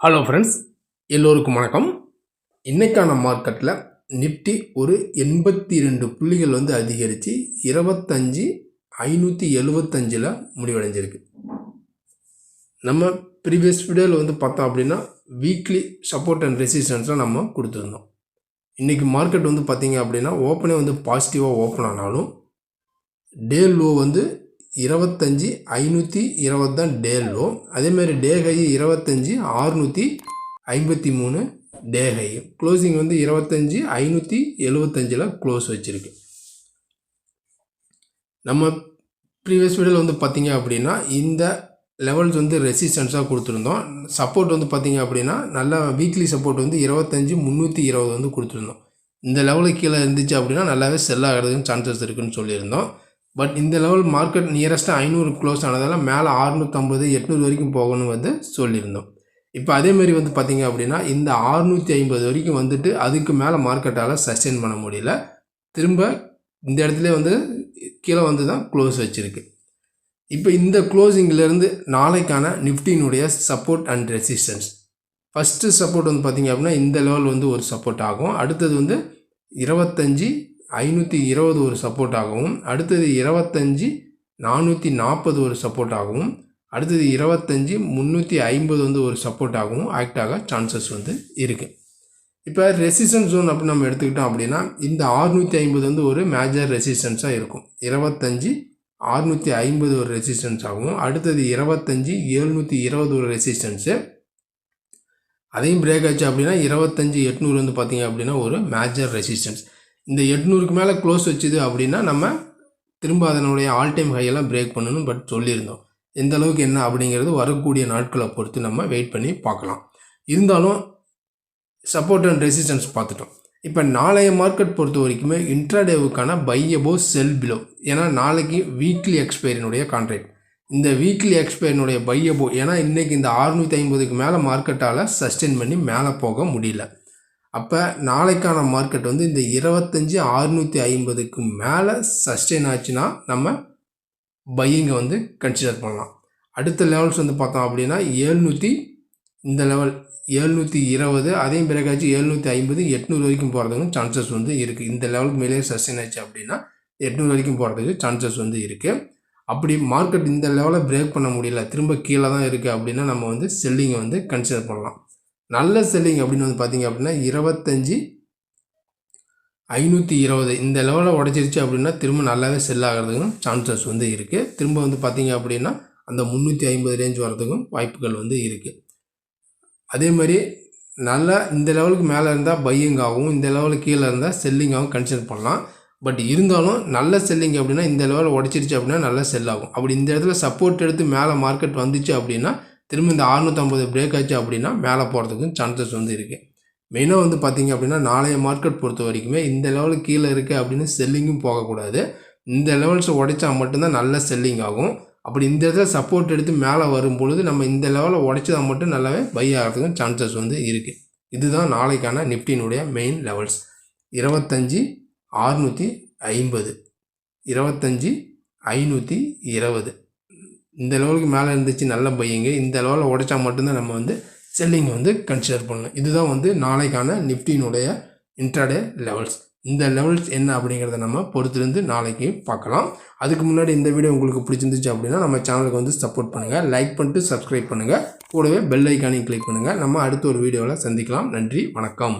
Hello friends எல்லோருக்கும் வணக்கம். இன்றைக்கான மார்க்கெட்டில் நிஃப்டி ஒரு எண்பத்தி ரெண்டு புள்ளிகள் வந்து அதிகரித்து இருபத்தஞ்சி ஐநூற்றி எழுபத்தஞ்சில் முடிவடைஞ்சிருக்கு. நம்ம ப்ரீவியஸ் வீடியோவில் வந்து பார்த்தோம் அப்படின்னா வீக்லி சப்போர்ட் அண்ட் ரெசிஸ்டன்ஸாக நம்ம கொடுத்துருந்தோம். இன்றைக்கி மார்க்கெட் வந்து பார்த்திங்க அப்படின்னா ஓப்பனே வந்து பாசிட்டிவாக ஓப்பன் ஆனாலும் டே லோ வந்து இருபத்தஞ்சி ஐநூற்றி இருபது தான் டே லோ அதேமாதிரி டே ஹை இருபத்தஞ்சி ஆறுநூற்றி ஐம்பத்தி மூணு டே ஹை க்ளோசிங் வந்து இருபத்தஞ்சி ஐநூற்றி எழுபத்தஞ்சில் க்ளோஸ் வச்சுருக்கு. நம்ம ப்ரீவியஸ் வீடியோவில் வந்து பார்த்தீங்க அப்படின்னா இந்த லெவல்ஸ் வந்து ரெசிஸ்டன்ஸாக கொடுத்துருந்தோம். சப்போர்ட் வந்து பார்த்திங்க அப்படின்னா நல்லா வீக்லி சப்போர்ட் வந்து இருபத்தஞ்சி முந்நூற்றி இருபது வந்து கொடுத்துருந்தோம். இந்த லெவலுக்கு கீழே இருந்துச்சு அப்படின்னா நல்லாவே செல் ஆகிறதுக்கு சான்சஸ் இருக்குதுன்னு சொல்லியிருந்தோம். பட் இந்த லெவல் மார்க்கெட் நியரஸ்ட்டாக ஐநூறு க்ளோஸ் ஆனதால் மேலே அறுநூற்றம்பது எட்நூறு வரைக்கும் போகணும்னு வந்து சொல்லியிருந்தோம். இப்போ அதேமாரி வந்து பார்த்திங்க அப்படின்னா இந்த அறுநூற்றி ஐம்பது வரைக்கும் வந்துட்டு அதுக்கு மேலே மார்க்கெட்டால் சஸ்டெயின் பண்ண முடியல. திரும்ப இந்த இடத்துல வந்து கீழே வந்து தான் க்ளோஸ் வச்சுருக்கு. இப்போ இந்த க்ளோசிங்கிலேருந்து நாளைக்கான நிஃப்டினுடைய support and resistance first support வந்து பார்த்திங்க அப்படின்னா இந்த லெவல் வந்து ஒரு சப்போர்ட் ஆகும். அடுத்தது வந்து இருபத்தஞ்சி ஐநூற்றி இருபது ஒரு சப்போர்ட்டாகவும் அடுத்தது இருபத்தஞ்சி நானூற்றி நாற்பது ஒரு சப்போர்ட்டாகவும் அடுத்தது இருபத்தஞ்சி முந்நூற்றி ஐம்பது வந்து ஒரு சப்போர்ட்டாகவும் ஆக்ட் ஆக சான்சஸ் வந்து இருக்குது இப்போ ரெசிஸ்டன்ஸ் ஜோன் அப்படி நம்ம எடுத்துக்கிட்டோம் அப்படின்னா இந்த ஆறுநூற்றி ஐம்பது வந்து ஒரு மேஜர் ரெசிஸ்டன்ஸாக இருக்கும். இருபத்தஞ்சி ஆறுநூற்றி ஐம்பது ஒரு ரெசிஸ்டன்ஸ் ஆகும் அடுத்தது இருபத்தஞ்சி ஏழ்நூற்றி இருபது ஒரு ரெசிஸ்டன்ஸு அதையும் பிரேக் ஆச்சு அப்படின்னா இருபத்தஞ்சி எட்நூறு வந்து பார்த்திங்க அப்படின்னா ஒரு மேஜர் ரெசிஸ்டன்ஸ் இந்த எட்நூறுக்கு மேலே க்ளோஸ் வச்சுது அப்படின்னா நம்ம திரும்ப அதனுடைய ஆல் டைம் ஹையெல்லாம் பிரேக் பண்ணணும் பட் சொல்லியிருந்தோம். எந்த அளவுக்கு என்ன அப்படிங்கிறது வரக்கூடிய நாட்களை பொறுத்து நம்ம வெயிட் பண்ணி பார்க்கலாம். இருந்தாலும் சப்போர்ட் அண்ட் ரெசிஸ்டன்ஸ் பார்த்துட்டோம். இப்போ நாளைய மார்க்கெட் பொறுத்த வரைக்குமே இன்ட்ராடேவுக்கான பை அபோ செல் பிலோ ஏன்னா நாளைக்கு வீக்லி எக்ஸ்பைரினுடைய கான்ட்ராக்ட் இந்த வீக்லி எக்ஸ்பைரினுடைய பை அபோ ஏன்னா இன்றைக்கி இந்த அறுநூற்றி ஐம்பதுக்கு மேலே மார்க்கெட்டால் சஸ்டெயின் பண்ணி மேலே போக முடியல. அப்போ நாளைக்கான மார்க்கெட் வந்து இந்த இருபத்தஞ்சி அறுநூற்றி ஐம்பதுக்கு மேலே சஸ்டெயின் ஆச்சுன்னா நம்ம பையிங்கை வந்து கன்சிடர் பண்ணலாம். அடுத்த லெவல்ஸ் வந்து பார்த்தோம் அப்படின்னா ஏழ்நூற்றி இந்த லெவல் ஏழ்நூற்றி இருபது அதையும் பிறகாச்சு ஏழ்நூற்றி ஐம்பது எட்நூறு வரைக்கும் போகிறதுக்கும் சான்சஸ் வந்து இருக்குது இந்த லெவலுக்கு மேலே சஸ்டெயின் ஆச்சு அப்படின்னா எட்நூறு வரைக்கும் போகிறதுக்கு சான்சஸ் வந்து இருக்குது அப்படி மார்க்கெட் இந்த லெவலை பிரேக் பண்ண முடியல திரும்ப கீழே தான் இருக்குது அப்படின்னா நம்ம வந்து செல்லிங்கை வந்து கன்சிடர் பண்ணலாம். நல்ல செல்லிங் அப்படின்னு வந்து பார்த்தீங்க அப்படின்னா இருபத்தஞ்சி ஐநூற்றி இருபது. இந்த லெவலில் உடச்சிருச்சு அப்படின்னா திரும்ப நல்லாவே செல் ஆகிறதுக்கும் சான்சஸ் வந்து இருக்குது திரும்ப வந்து பார்த்தீங்க அப்படின்னா அந்த முந்நூற்றி ஐம்பது ரேஞ்ச் வரதுக்கும் வாய்ப்புகள் வந்து இருக்குது அதே மாதிரி நல்லா இந்த லெவலுக்கு மேலே இருந்தால் பையிங் ஆகும் இந்த லெவலுக்கு கீழே இருந்தால் செல்லிங்காகவும் கன்சிடர் பண்ணலாம். பட் இருந்தாலும் நல்ல செல்லிங் அப்படின்னா இந்த லெவலில் உடச்சிருச்சு அப்படின்னா நல்லா செல் ஆகும். அப்படி இந்த இடத்துல சப்போர்ட் எடுத்து மேலே மார்க்கெட் வந்துச்சு அப்படின்னா திரும்ப இந்த அறுநூற்றம்பது பிரேக் ஆச்சு அப்படின்னா மேலே போகிறதுக்கும் சான்சஸ் வந்து இருக்குது மெயினாக வந்து பார்த்திங்க அப்படின்னா நாளைய மார்க்கெட் பொறுத்த வரைக்குமே இந்த லெவலுக்கு கீழே இருக்குது அப்படின்னு செல்லிங்கும் போகக்கூடாது. இந்த லெவல்ஸை உடைச்சா மட்டும்தான் நல்ல செல்லிங் ஆகும். அப்படி இந்த இடத்துல சப்போர்ட் எடுத்து மேலே வரும் பொழுது நம்ம இந்த லெவலில் உடைச்சதா மட்டும் நல்லாவே பை ஆகிறதுக்கும் சான்சஸ் வந்து இருக்குது இதுதான் நாளைக்கான நிஃப்டினுடைய மெயின் லெவல்ஸ் இருபத்தஞ்சி ஆறுநூற்றி ஐம்பது. இருபத்தஞ்சி ஐநூற்றி இருபது. இந்த லெவலுக்கு மேலே இருந்துச்சு நல்ல பையங்க இந்த லெவலில் உடைச்சா மட்டும்தான் நம்ம வந்து செல்லிங் வந்து கன்சிடர் பண்ணணும். இதுதான் வந்து நாளைக்கான நிஃப்டினுடைய இன்ட்ராடே லெவல்ஸ் இந்த லெவல்ஸ் என்ன அப்படிங்கிறத நம்ம பொறுத்திருந்து நாளைக்கு பார்க்கலாம். அதுக்கு முன்னாடி இந்த வீடியோ உங்களுக்கு பிடிச்சிருந்துச்சு அப்படின்னா நம்ம சேனலுக்கு வந்து சப்போர்ட் பண்ணுங்கள் லைக் பண்ணிட்டு சப்ஸ்கிரைப் பண்ணுங்கள் கூடவே பெல் ஐக்கானையும் கிளிக் பண்ணுங்கள் நம்ம அடுத்த ஒரு வீடியோவில் சந்திக்கலாம். நன்றி வணக்கம்.